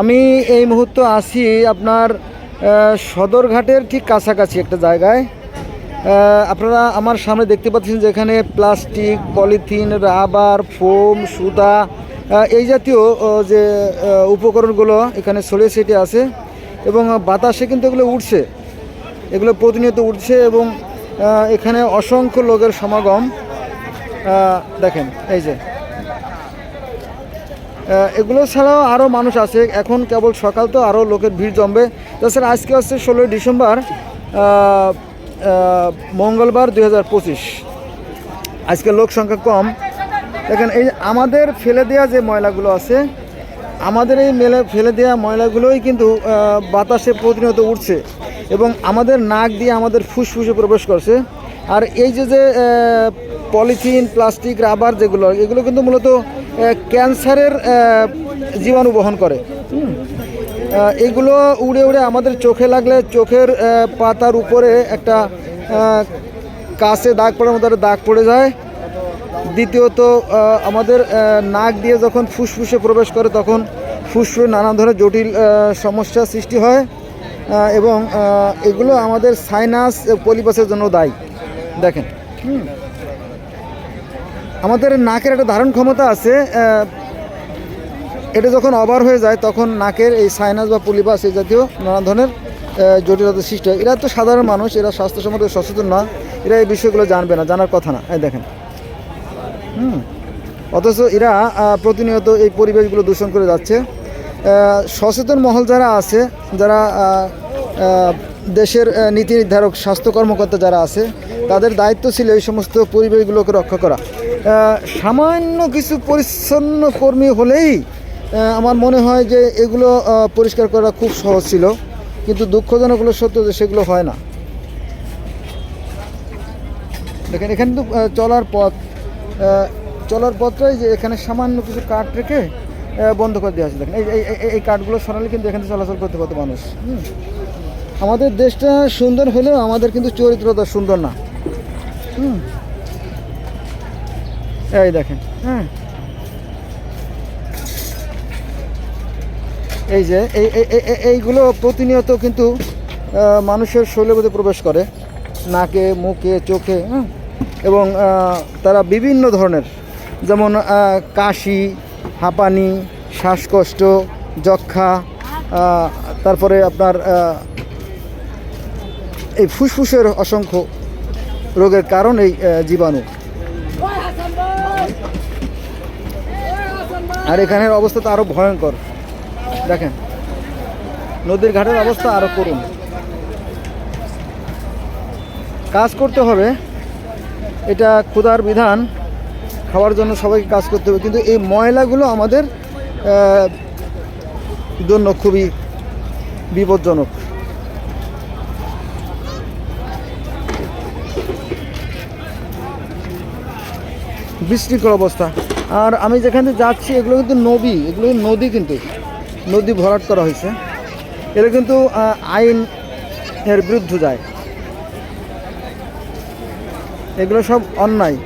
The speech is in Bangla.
আমি এই মুহূর্তে আছি আপনার সদরঘাটের ঠিক কাছাকাছি একটা জায়গায়। আপনারা আমার সামনে দেখতে পাচ্ছেন যে এখানে প্লাস্টিক, পলিথিন, রাবার, ফোম, সুতা এই জাতীয় যে উপকরণগুলো এখানে ছড়িয়ে ছিটিয়ে আছে এবং বাতাসে কিন্তু এগুলো উঠছে এগুলো প্রতিনিয়ত উঠছে এবং এখানে অসংখ্য লোকের সমাগম। দেখেন, এই যে। এগুলো ছাড়াও আরও মানুষ আছে। এখন কেবল সকাল তো আরও লোকের ভিড় জমবে। তাছাড়া আজকে হচ্ছে ষোলোই ডিসেম্বর মঙ্গলবার দু হাজার পঁচিশ। আজকে লোক সংখ্যা কম। দেখেন, এই আমাদের ফেলে দেওয়া যে ময়লাগুলো আছে, আমাদের এই মেলে, ফেলে দেওয়া ময়লাগুলোই কিন্তু বাতাসে প্রতিনিয়ত উঠছে এবং আমাদের নাক দিয়ে আমাদের ফুসফুসে প্রবেশ করছে। আর এই যে যে পলিথিন প্লাস্টিক রাবার যেগুলো এগুলো কিন্তু মূলত ক্যান্সারের জীবাণু বহন করে। এগুলো উড়ে উড়ে আমাদের চোখে লাগলে চোখের পাতার উপরে একটা কাছে দাগ পড়ার মতো দাগ পড়ে যায়। দ্বিতীয়ত আমাদের নাক দিয়ে যখন ফুসফুসে প্রবেশ করে তখন ফুসফুসে নানা ধরনের জটিল আহ, সমস্যার সৃষ্টি হয়। এবং এগুলো আমাদের সাইনাস পলিপাসের জন্য দায়ী। দেখেন। হুম। আমাদের নাকের একটা ধারণ ক্ষমতা আছে এটা যখন ওভার হয়ে যায়, তখন নাকের এই সাইনাস বা পলিপাস এই জাতীয় নানা ধরনের জটিলতা সৃষ্টি হয়। এরা তো সাধারণ মানুষ, এরা স্বাস্থ্য সম্বন্ধে সচেতন না, এরা এই বিষয়গুলো জানবে না, জানার কথা না। এই দেখেন। হুম। অথচ এরা প্রতিনিয়ত এই পরিবেশগুলো দূষণ করে যাচ্ছে। সচেতন মহল যারা আছে, যারা দেশের নীতি নির্ধারক, স্বাস্থ্য কর্মকর্তা যারা আছে তাদের দায়িত্ব ছিল এই সমস্ত পরিবেশগুলোকে রক্ষা করা। সামান্য কিছু পরিচ্ছন্ন কর্মী হলেই আমার মনে হয় যে এগুলো পরিষ্কার করা খুব সহজ ছিল। কিন্তু দুঃখজনক হলো সত্য যে সেগুলো হয় না। দেখেন, এখানে তো চলার পথ চলার পথটাই যে এখানে সামান্য কিছু কাঠ রেখে বন্ধ করে দেওয়া আছে। দেখেন, এই, এই- কাঠগুলো সরালে কিন্তু এখানে চলাচল করতে কত মানুষ। আমাদের দেশটা সুন্দর হলেও আমাদের কিন্তু চরিত্রটা সুন্দর না। হুম। এই দেখেন হ্যাঁ এই যে, এই, এই- এই- এই- এইগুলো প্রতিনিয়ত কিন্তু মানুষের মধ্যে প্রবেশ করে। নাকে, মুখে, চোখে হ্যাঁ? এবং তারা বিভিন্ন ধরনের, যেমন কাশি, হাঁপানি, শ্বাসকষ্ট যক্ষা তারপরে আপনার এই ফুসফুসের অসংখ্য রোগের কারণ এই জীবাণু। আর এখানের অবস্থা তো আরও ভয়ঙ্কর। দেখেন, নদীর ঘাটের অবস্থা আরও করুন। কাজ করতে হবে। এটা ক্ষুধার বিধান। খাওয়ার জন্য সবাইকে কাজ করতে হবে। কিন্তু এই ময়লাগুলো আমাদের জন্য খুবই বিপজ্জনক। বিশৃঙ্খল অবস্থা। আর আমি যেখানে যাচ্ছি, এগুলো কিন্তু নদী, এগুলো নদী কিন্তু। নদী ভরাট করা হয়েছে। এটা কিন্তু আইন এর বিরুদ্ধে যায়। এগুলো সব অন্যায়।